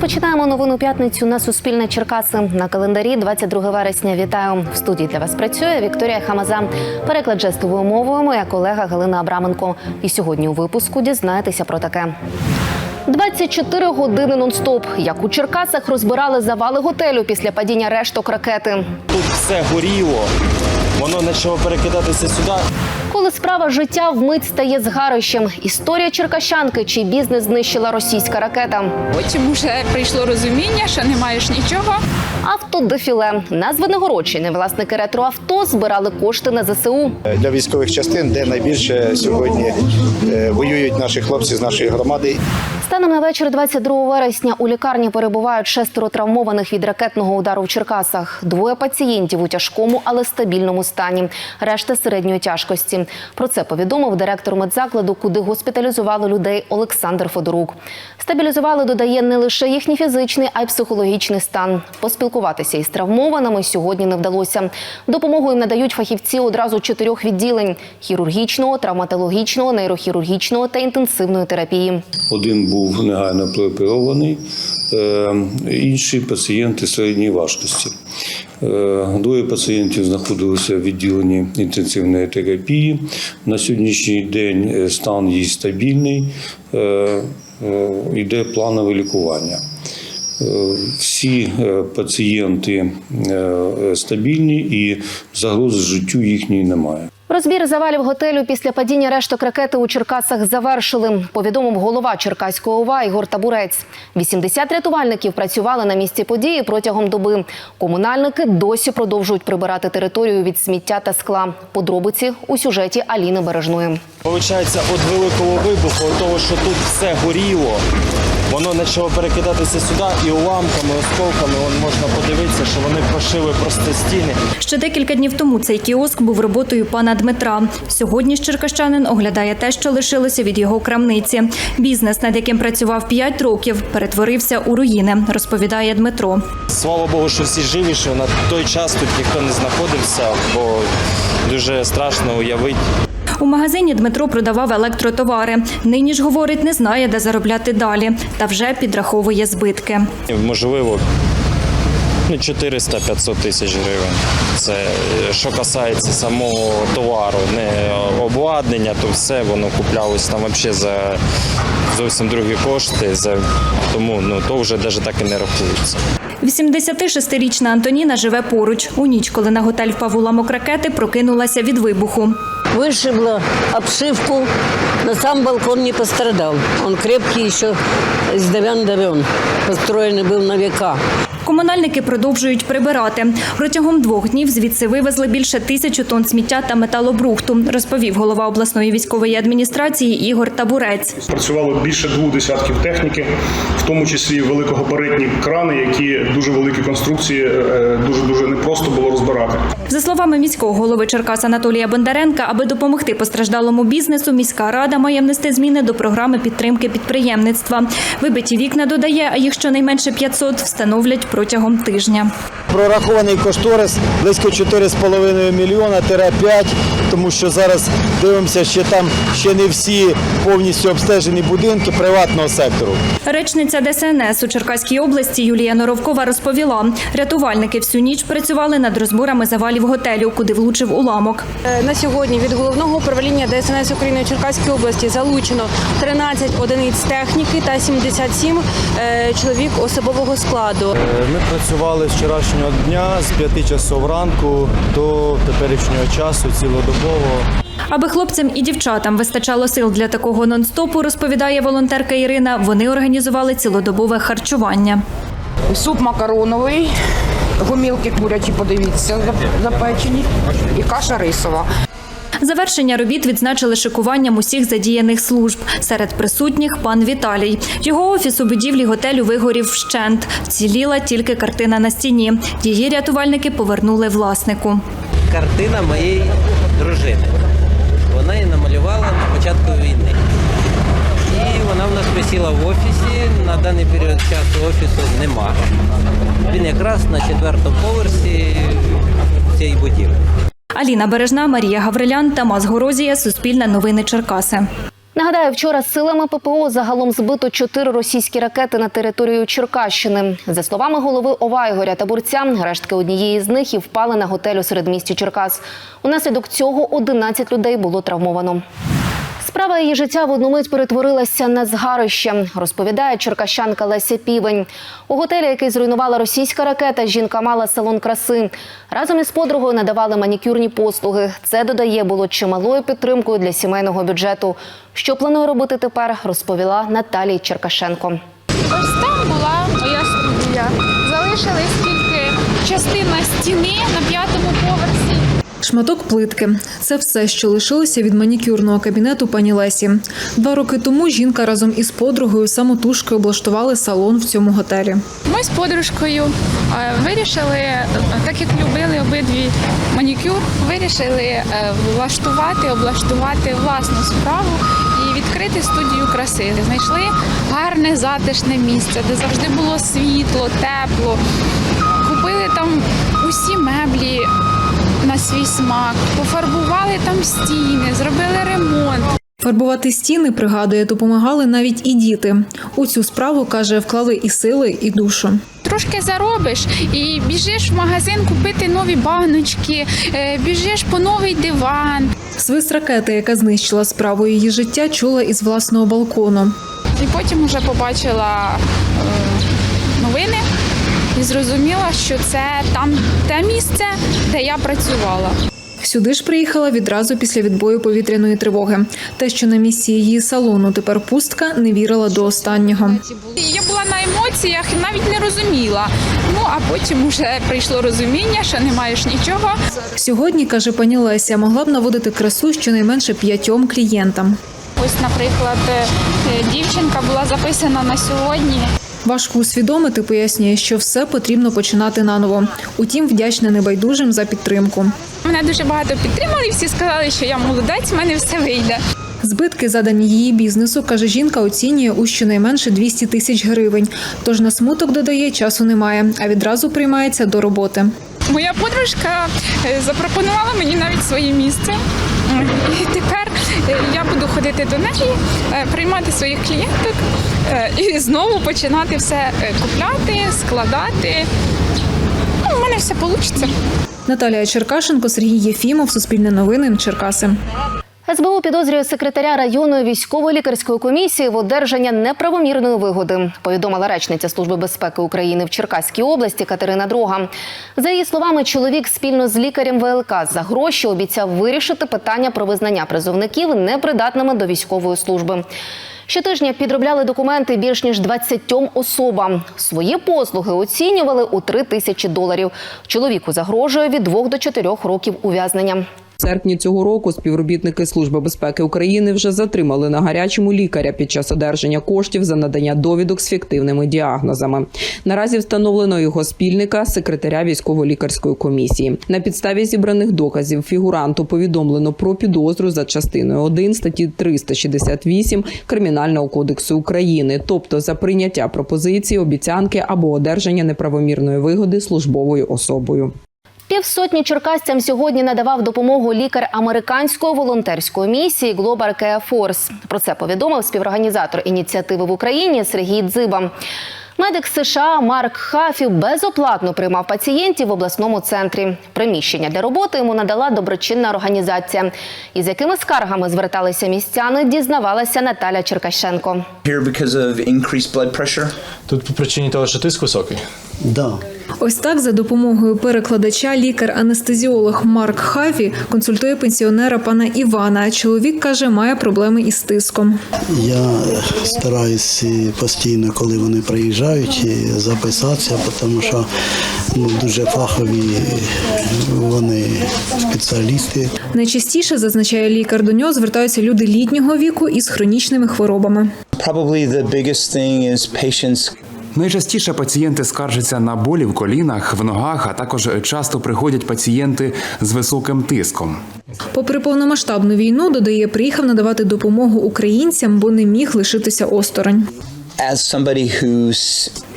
Розпочинаємо новину п'ятницю на Суспільне Черкаси. На календарі 22 вересня. Вітаю в студії для вас. Працює Вікторія Хамаза. Переклад жестовою мовою. Моя колега Галина Абраменко. І сьогодні у випуску дізнаєтеся про таке. 24 години нон-стоп. Як у Черкасах розбирали завали готелю після падіння решток ракети. Тут все горіло, воно почало перекидатися сюди. Коли справа життя вмить стає згарищем. Історія черкащанки, чий бізнес знищила російська ракета. Потім уже прийшло розуміння, що не маєш нічого. Автодефіле. Назви нагородження. Власники ретроавто збирали кошти на ЗСУ. для військових частин, де найбільше сьогодні е, воюють наші хлопці з нашої громади. Станом на вечір 22 вересня у лікарні перебувають шестеро травмованих від ракетного удару в Черкасах. Двоє пацієнтів у тяжкому, але стабільному стані. Решта середньої тяжкості. Про це повідомив директор медзакладу, куди госпіталізували людей Олександр Федорук. Стабілізували, додає, не лише їхній фізичний, а й психологічний стан. Поспілкуватися із травмованими сьогодні не вдалося. Допомогу їм надають фахівці одразу чотирьох відділень: хірургічного, травматологічного, нейрохірургічного та інтенсивної терапії. Один був негайно прооперований, е, інші пацієнти середньої важкості. Е, Двоє пацієнтів знаходилися в відділенні інтенсивної терапії. На сьогоднішній день е, стан їх стабільний, йде планове лікування. Всі пацієнти стабільні і загрози життю їхньої немає. Розбір завалів готелю після падіння решток ракети у Черкасах завершили. Повідомив голова Черкаського ОВА Ігор Табурець. 80 рятувальників працювали на місці події протягом доби. Комунальники досі продовжують прибирати територію від сміття та скла. Подробиці у сюжеті Аліни Бережної. Получається, від великого вибуху, того, що тут все горіло, воно почало перекидатися сюди і уламками, осколками вон можна подивитися, що вони прошили просто стіни. Ще декілька днів тому цей кіоск був роботою пана Дмитра. Сьогодні ж черкащанин оглядає те, що лишилося від його крамниці. Бізнес, над яким працював 5 років, перетворився у руїни, розповідає Дмитро. Слава Богу, що всі живі, що на той час тут ніхто не знаходився, бо дуже страшно уявити. У магазині Дмитро продавав електротовари. Нині ж говорить, не знає, де заробляти далі, та вже підраховує збитки. Можливо, ну, 400-500 тисяч гривень. Це що касається самого товару, не обладнання, то все воно куплялось там взагалі за зовсім другі кошти. За, тому ну, то вже навіть так і не рахується. 86-річна Антоніна живе поруч. У ніч, коли на готель впав уламок ракети, прокинулася від вибуху. Вышибла обшивку, но сам балкон не пострадал. Он крепкий еще из давян-давен, построенный был на века. Комунальники продовжують прибирати. Протягом двох днів звідси вивезли більше тисячі тонн сміття та металобрухту, розповів голова обласної військової адміністрації Ігор Табурець. Працювало більше двох десятків техніки, в тому числі великогабаритні крани, які дуже великі конструкції, дуже дуже непросто було розбирати. За словами міського голови Черкас Анатолія Бондаренка, аби допомогти постраждалому бізнесу, міська рада має внести зміни до програми підтримки підприємництва. Вибиті вікна додає, а їх щонайменше 500 встановлять протягом тижня. Прорахований кошторис близько 4,5 мільйона тире 5, тому що зараз дивимося, що там ще не всі повністю обстежені будинки приватного сектору. Речниця ДСНС у Черкаській області Юлія Норовкова розповіла, рятувальники всю ніч працювали над розборами завалів готелю, куди влучив уламок. Е, На сьогодні від головного управління ДСНС України у Черкаській області залучено 13 одиниць техніки та 77 е, чоловік особового складу. Ми працювали з вчорашнього дня з 5 часов ранку до теперішнього часу цілодобово. Аби хлопцям і дівчатам вистачало сил для такого нон-стопу, розповідає волонтерка Ірина. Вони організували цілодобове харчування. Суп макароновий, гомілки курячі, подивіться, запечені, і каша рисова. Завершення робіт відзначили шикуванням усіх задіяних служб. Серед присутніх пан Віталій. Його офіс у будівлі готелю вигорів вщент. Вціліла тільки картина на стіні. Її рятувальники повернули власнику. картина моєї дружини. Вона її намалювала на початку війни. І вона в нас висіла в офісі. На даний період часу офісу нема. Він якраз на четвертому поверсі цієї будівлі. Аліна Бережна, Марія Гаврилян, Тамас Горозія, Суспільне новини Черкаси. Нагадаю, вчора силами ППО загалом збито чотири російські ракети на територію Черкащини. За словами голови ОВА Ігоря Табурця, рештки однієї з них і впали на готель у середмісті Черкас. Унаслідок цього 11 людей було травмовано. Справа її життя в одну мить перетворилася на згарище, розповідає черкащанка Леся Півень. У готелі, який зруйнувала російська ракета, жінка мала салон краси. Разом із подругою надавали манікюрні послуги. Це додає було чималою підтримкою для сімейного бюджету. Що планує робити тепер, розповіла Наталія Черкашенко. Ось там була моя студія. Залишилась тільки частина стіни на п'ятому поверсі. Шматок плитки це все, що лишилося від манікюрного кабінету пані Лесі. Два роки тому жінка разом із подругою самотужки облаштували салон в цьому готелі. Ми з подружкою е, вирішили, е, так як любили обидві манікюр, вирішили е, влаштувати, облаштувати власну справу і відкрити студію краси. Знайшли гарне затишне місце, де завжди було світло, тепло. Купили там усі меблі на свій смак, пофарбували там стіни, зробили ремонт. Фарбувати стіни, пригадує, допомагали навіть і діти. У цю справу каже, вклали і сили, і душу. Трошки заробиш і біжиш в магазин купити нові баночки, е, біжиш по новий диван. Свист ракети, яка знищила справу її життя, чула із власного балкону. І потім вже побачила е, новини і зрозуміла, що це там те місце, де я працювала. Сюди ж приїхала відразу після відбою повітряної тривоги. Те, що на місці її салону тепер пустка, не вірила до останнього. Я була на емоціях і навіть не розуміла. Ну а потім вже прийшло розуміння, що не маєш нічого. Сьогодні, каже пані Леся, могла б наводити красу щонайменше п'ятьом клієнтам. Ось, наприклад, е, дівчинка була записана на сьогодні. Важко усвідомити, пояснює, що все потрібно починати наново. Утім, вдячна небайдужим за підтримку. Мене дуже багато підтримали, всі сказали, що я молодець, в мене все вийде. Збитки, задані її бізнесу, каже жінка, оцінює у щонайменше 200 тисяч гривень. Тож на смуток додає, часу немає, а відразу приймається до роботи. Моя подружка е, запропонувала мені навіть своє місце. І тепер е, я буду ходити до неї, е, приймати своїх клієнток е, і знову починати все е, купляти, складати. Ну, у мене все вийде. Наталія Черкашенко, Сергій Єфімов, Суспільне новини, Черкаси. СБУ підозрює секретаря районної військово-лікарської комісії в одержання неправомірної вигоди, повідомила речниця Служби безпеки України в Черкаській області Катерина Дрога. За її словами, чоловік спільно з лікарем ВЛК за гроші обіцяв вирішити питання про визнання призовників непридатними до військової служби. Щотижня підробляли документи більш ніж 20 особам. Свої послуги оцінювали у 3 тисячі доларів. Чоловіку загрожує від 2 до 4 років ув'язнення. Серпні цього року співробітники Служби безпеки України вже затримали на гарячому лікаря під час одержання коштів за надання довідок з фіктивними діагнозами. Наразі встановлено його спільника, секретаря військово-лікарської комісії. На підставі зібраних доказів фігуранту повідомлено про підозру за частиною 1 статті 368 Кримінального кодексу України, тобто за прийняття пропозиції, обіцянки або одержання неправомірної вигоди службовою особою. Півсотні черкасцям сьогодні надавав допомогу лікар американської волонтерської місії Global Care Force. Про це повідомив співорганізатор ініціативи в Україні Сергій Дзиба. Медик США Марк Хафі безоплатно приймав пацієнтів в обласному центрі. Приміщення для роботи йому надала доброчинна організація. Із якими скаргами зверталися містяни, дізнавалася Наталя Черкащенко. Тут по причині того, що тиск високий. Да. Ось так за допомогою перекладача лікар-анестезіолог Марк Хаві консультує пенсіонера пана Івана. Чоловік каже, має проблеми із тиском. Я стараюсь постійно, коли вони приїжджають, записатися, тому що ну, дуже фахові вони спеціалісти. Найчастіше зазначає лікар до нього звертаються люди літнього віку із хронічними хворобами. Probably the biggest thing is patients Найчастіше пацієнти скаржаться на болі в колінах, в ногах, а також часто приходять пацієнти з високим тиском. Попри повномасштабну війну, додає, приїхав надавати допомогу українцям, бо не міг лишитися осторонь.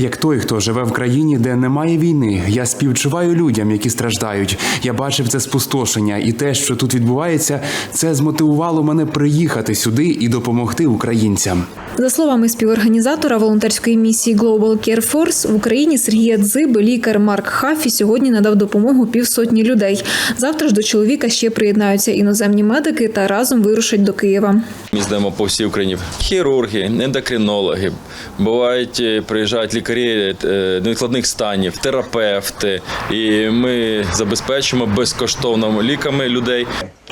Як той, хто живе в країні, де немає війни, я співчуваю людям, які страждають. Я бачив це спустошення, і те, що тут відбувається, це змотивувало мене приїхати сюди і допомогти українцям. За словами співорганізатора волонтерської місії Global Care Force в Україні Сергія Дзиби, лікар Марк Хафі сьогодні надав допомогу півсотні людей. Завтра ж до чоловіка ще приєднаються іноземні медики та разом вирушать до Києва. Ми здаємо по всій Україні хірурги, ендокринологи. Бувають, е, приїжджають лікарі е, невідкладних станів, терапевти. І ми забезпечуємо безкоштовно ліками людей.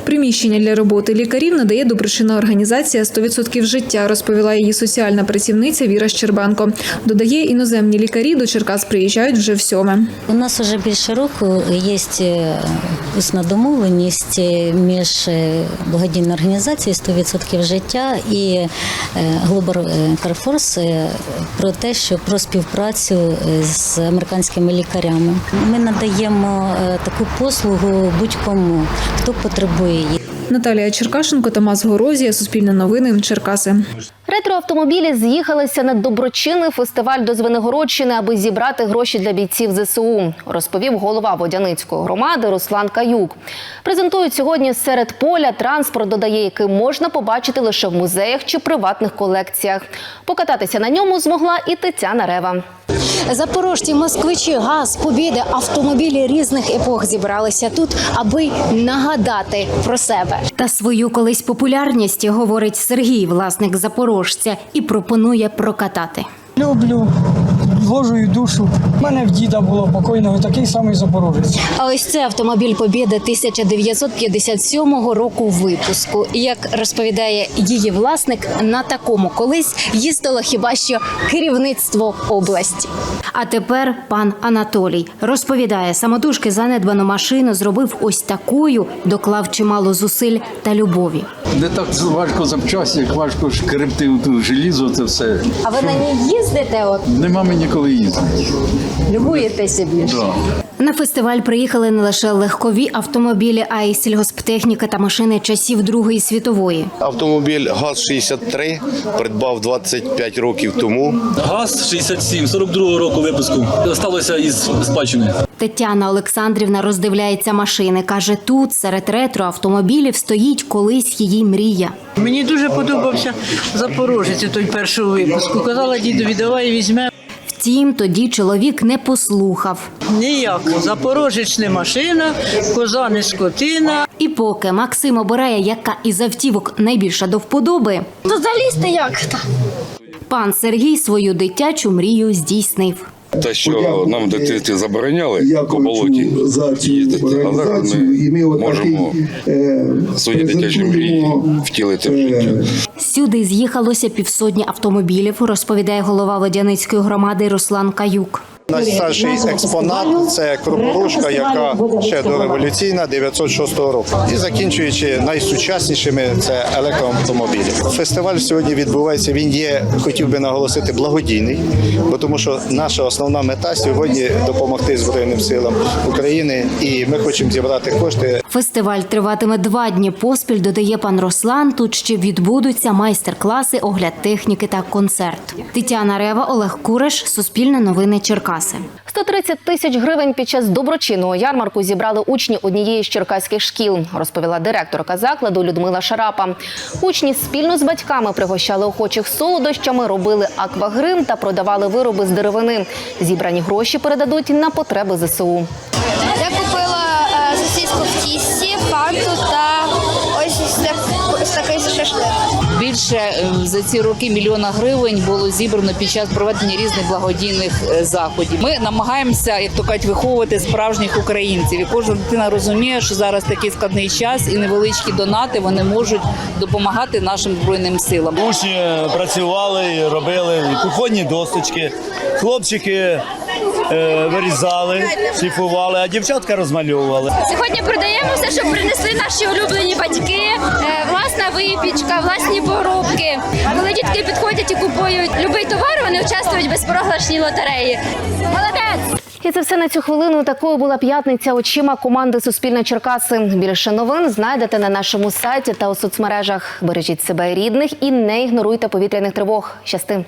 Приміщення для роботи лікарів надає доброчинна організація «100% життя, розповіла її соціальна працівниця Віра Щербанко. Додає, іноземні лікарі до Черкас приїжджають вже в сьоме. У нас вже більше року є е, усна домовленість е, між е, благодійною організацією «100% життя і Global Care е, про те, що про співпрацю е, з американськими лікарями. Ми надаємо е, таку послугу будь-кому, хто потребує її. Наталія Черкашенко, Тамас Горозія, Суспільне новини, Черкаси. Ретроавтомобілі з'їхалися на доброчинний фестиваль до Звенигородщини, аби зібрати гроші для бійців ЗСУ, розповів голова Водяницької громади Руслан Каюк. Презентують сьогодні серед поля транспорт, додає, який можна побачити лише в музеях чи приватних колекціях. Покататися на ньому змогла і Тетяна Рева. Запорожці, москвичі, газ, побіди, автомобілі різних епох зібралися тут, аби нагадати про себе. Та свою колись популярність говорить Сергій, власник запорожця, і пропонує прокатати. Люблю, вложую душу. У мене в діда було покойного такий самий запорожець. А ось це автомобіль Побєди 1957 року випуску. Як розповідає її власник, на такому колись їздило хіба що керівництво області. А тепер пан Анатолій розповідає, самотужки занедбану машину зробив ось такою, доклав чимало зусиль та любові. Не так важко запчасти, як важко шкребти ту желізо, це все. А ви на ній їздите? От Нема мені коли їздити. любуєте собі. Да. На фестиваль приїхали не лише легкові автомобілі, а й сільгосптехніка та машини часів Другої світової. Автомобіль ГАЗ-63 придбав 25 років тому. ГАЗ 67, 42-го року випуску. Сталося із спадщини. Тетяна Олександрівна роздивляється машини. каже, тут серед ретро автомобілів стоїть колись її мрія. Мені дуже подобався Запорожець у той першого випуску. Казала дідові, давай візьмемо. Втім, тоді чоловік не послухав. Ніяк, Запорожець не машина, коза не скотина. І поки Максим обирає, яка із автівок найбільша до вподоби, То залізти як то? пан Сергій свою дитячу мрію здійснив. Те, що нам дитинці забороняли по болоті їздити, а зараз ми можемо свої дитячі мрії втілити в життя. Сюди з'їхалося півсотні автомобілів, розповідає голова Водяницької громади Руслан Каюк. Найстарший експонат це крупорушка, яка ще дореволюційна 906 року. І закінчуючи найсучаснішими це електроавтомобілі. Фестиваль сьогодні відбувається. Він є, хотів би наголосити, благодійний, бо тому що наша основна мета сьогодні допомогти Збройним силам України, і ми хочемо зібрати кошти Фестиваль триватиме два дні поспіль, додає пан Руслан. Тут ще відбудуться майстер-класи, огляд техніки та концерт. Тетяна Рева, Олег Куреш, Суспільне новини Черкаси. 130 тисяч гривень під час доброчинного ярмарку зібрали учні однієї з черкаських шкіл, розповіла директорка закладу Людмила Шарапа. Учні спільно з батьками пригощали охочих солодощами, робили аквагрим та продавали вироби з деревини. Зібрані гроші передадуть на потреби ЗСУ. Я купила е, сосиску в тісті, фанту та ось такий шашлик. Більше е, за ці роки мільйона гривень було зібрано під час проведення різних благодійних е, заходів. Ми намагаємося, як то кажуть, виховувати справжніх українців. І кожна дитина розуміє, що зараз такий складний час, і невеличкі донати вони можуть допомагати нашим збройним силам. Учні працювали, робили кухонні досточки, хлопчики е, вирізали, шліфували, а дівчатка розмальовували. Сьогодні продаємо все, що принесли наші улюблені батьки, е, власна випічка, власні поробки. Коли дітки підходять і купують будь-який товар, вони участвують в безпрограшній лотереї. Молодець! І це все на цю хвилину. Такою була п'ятниця очима команди Суспільне Черкаси. Більше новин знайдете на нашому сайті та у соцмережах. Бережіть себе і рідних і не ігноруйте повітряних тривог. Щасти.